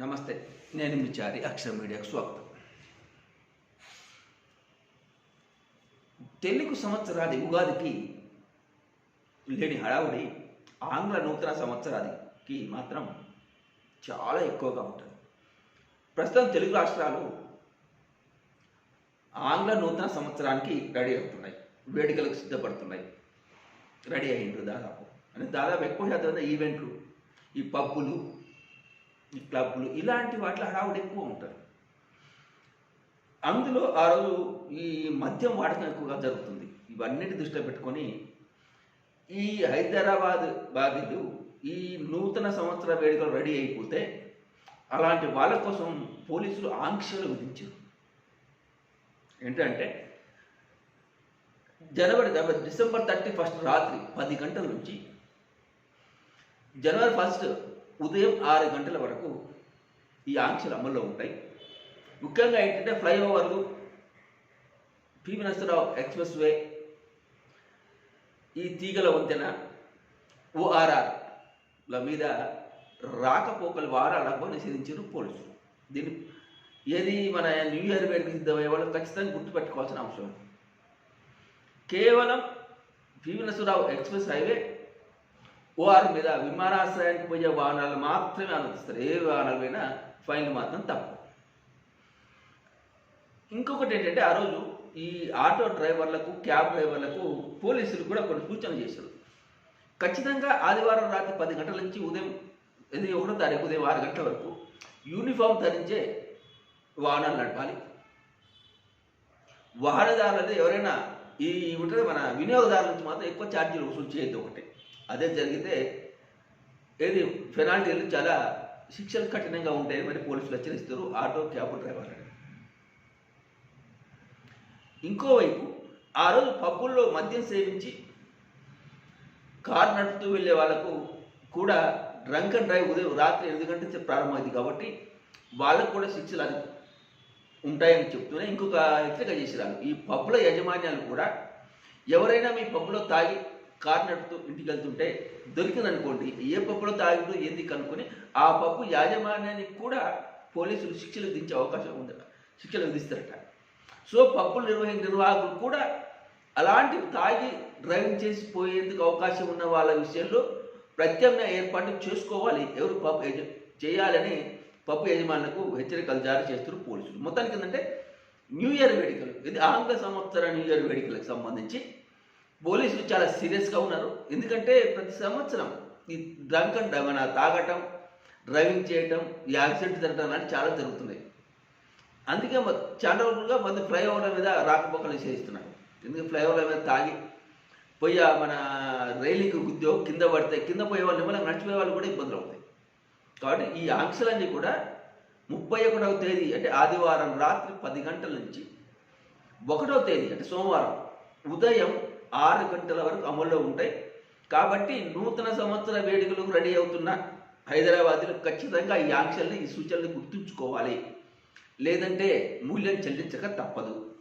నమస్తే నేను మీ చారి అక్షర మీడియాకు స్వాగతం. తెలుగు సంవత్సరాది ఉగాదికి లేని హడావుడి ఆంగ్ల నూతన సంవత్సరాదికి మాత్రం చాలా ఎక్కువగా ఉంటుంది. ప్రస్తుతం తెలుగు రాష్ట్రాలు ఆంగ్ల నూతన సంవత్సరానికి రెడీ అవుతున్నాయి. వేడుకలకు సిద్ధపడుతున్నాయి. రెడీ అయ్యిండ్రు దాదాపు. అంటే దాదాపు ఎక్కువ శాతం ఈవెంట్లు ఈ పబ్బులు క్లబ్లు ఇలాంటి వాటిలో హడావుడు ఎక్కువ ఉంటారు అందులో ఆ రోజు ఈ మద్యం వాడకం ఎక్కువగా జరుగుతుంది. ఇవన్నిటి దృష్టిలో పెట్టుకొని ఈ హైదరాబాద్ బాధితులు ఈ నూతన సంవత్సర వేడుకలు రెడీ అయిపోతే అలాంటి వాళ్ళ కోసం పోలీసులు ఆంక్షలు విధించారు. ఏంటంటే జనవరి డిసెంబర్ థర్టీ ఫస్ట్ రాత్రి పది గంటల నుంచి జనవరి ఫస్ట్ ఉదయం ఆరు గంటల వరకు ఈ ఆంక్షలు అమల్లో ఉంటాయి. ముఖ్యంగా ఏంటంటే ఫ్లైఓవర్లు పివి నరసరావు ఎక్స్ప్రెస్ వే ఈ తీగల వంతెన ఓఆర్ఆర్ల మీద రాకపోకలు వారాలకు నిషేధించారు పోలీసులు. దీన్ని ఏది మన న్యూ ఇయర్ వేడుక సిద్ధమయ్యే వాళ్ళు ఖచ్చితంగా గుర్తుపెట్టుకోవాల్సిన అవసరం కేవలం P V Narasarao express highway O R మీద విమానాశ్రయానికి పోయే వాహనాలు మాత్రమే అనుమతిస్తారు ఏ వాహనాలు పైన ఫైన్లు మాత్రం తప్పు ఇంకొకటి ఏంటంటే ఆ రోజు ఈ ఆటో డ్రైవర్లకు క్యాబ్ డ్రైవర్లకు పోలీసులు కూడా కొన్ని సూచనలు చేశారు ఖచ్చితంగా ఆదివారం రాత్రి పది గంటల నుంచి ఉదయం ఇది ఒకటో తారీఖు ఉదయం ఆరు గంటల వరకు యూనిఫామ్ ధరించే వాహనాలు నడపాలి వాహనదారులు ఎవరైనా ఈ ఉంటుంది మన వినియోగదారుల నుంచి మాత్రం ఎక్కువ ఛార్జీలు వసూలు చేయొద్దు ఒకటి అదే జరిగితే ఏది పెనాల్టీలు చాలా శిక్షలు కఠినంగా ఉంటాయి మరి పోలీసులు హెచ్చరిస్తారు ఆటో క్యాబ్ డ్రైవర్లని ఇంకోవైపు ఆ రోజు పబ్బుల్లో మద్యం సేవించి కారు నడుపుతూ వెళ్ళే వాళ్ళకు కూడా డ్రంక్ అండ్ డ్రైవ్ ఉదయం రాత్రి ఎనిమిది గంటల నుంచి ప్రారంభమైంది కాబట్టి వాళ్ళకు కూడా శిక్షలు అది ఉంటాయని చెప్తూనే ఇంకొక హెచ్చరిక చేసిరారు ఈ పబ్బుల యజమాన్యాలు కూడా ఎవరైనా మీ పబ్బులో తాగి కారు నడుపుతూ ఇంటికి వెళ్తుంటే దొరికిందనుకోండి ఏ పప్పులో తాగిడు ఏంది కనుక్కొని ఆ పప్పు యాజమాన్యానికి కూడా పోలీసులు శిక్షలు విధించే అవకాశం ఉందట శిక్షలు విధిస్తారట. సో పప్పులు నిర్వహణ నిర్వాహకులు కూడా అలాంటి తాగి డ్రైవింగ్ చేసి పోయేందుకు అవకాశం ఉన్న వాళ్ళ విషయంలో ప్రత్యామ్నాయ ఏర్పాటు చేసుకోవాలి. ఎవరు పప్పు యజ చేయాలని పప్పు యజమానులకు హెచ్చరికలు జారీ చేస్తున్నారు పోలీసులు. మొత్తానికి ఏంటంటే న్యూ ఇయర్ వేడుకలు ఇది ఆంగ్ల సంవత్సర న్యూ ఇయర్ వేడుకలకు సంబంధించి పోలీసులు చాలా సీరియస్గా ఉన్నారు. ఎందుకంటే ప్రతి సంవత్సరం ఈ డ్రంక్ అండ్ డ్రైవ్ మన తాగటం డ్రైవింగ్ చేయటం ఈ యాక్సిడెంట్ జరగడం అనేది చాలా జరుగుతున్నాయి. అందుకే చాలా రోజులుగా మంది ఫ్లైఓవర్ల మీద రాకపోకలు నిషేధిస్తున్నారు. ఎందుకంటే ఫ్లైఓవర్ల మీద తాగి పోయి ఆ మన రైలింగ్ గుద్దో కింద పడితే కింద పోయే వాళ్ళు నిమ్మలంగా నడిచిపోయే వాళ్ళు కూడా ఇబ్బందులు అవుతాయి. కాబట్టి ఈ ఆంక్షలన్నీ కూడా ముప్పై ఒకటవ తేదీ అంటే ఆదివారం రాత్రి పది గంటల నుంచి ఒకటవ తేదీ అంటే సోమవారం ఉదయం ఆరు గంటల వరకు అమల్లో ఉంటాయి. కాబట్టి నూతన సంవత్సర వేడుకలకు రెడీ అవుతున్న హైదరాబాద్లో ఖచ్చితంగా ఈ ఆంక్షల్ని ఈ సూచనలు గుర్తుంచుకోవాలి. లేదంటే మూల్యం చెల్లించక తప్పదు.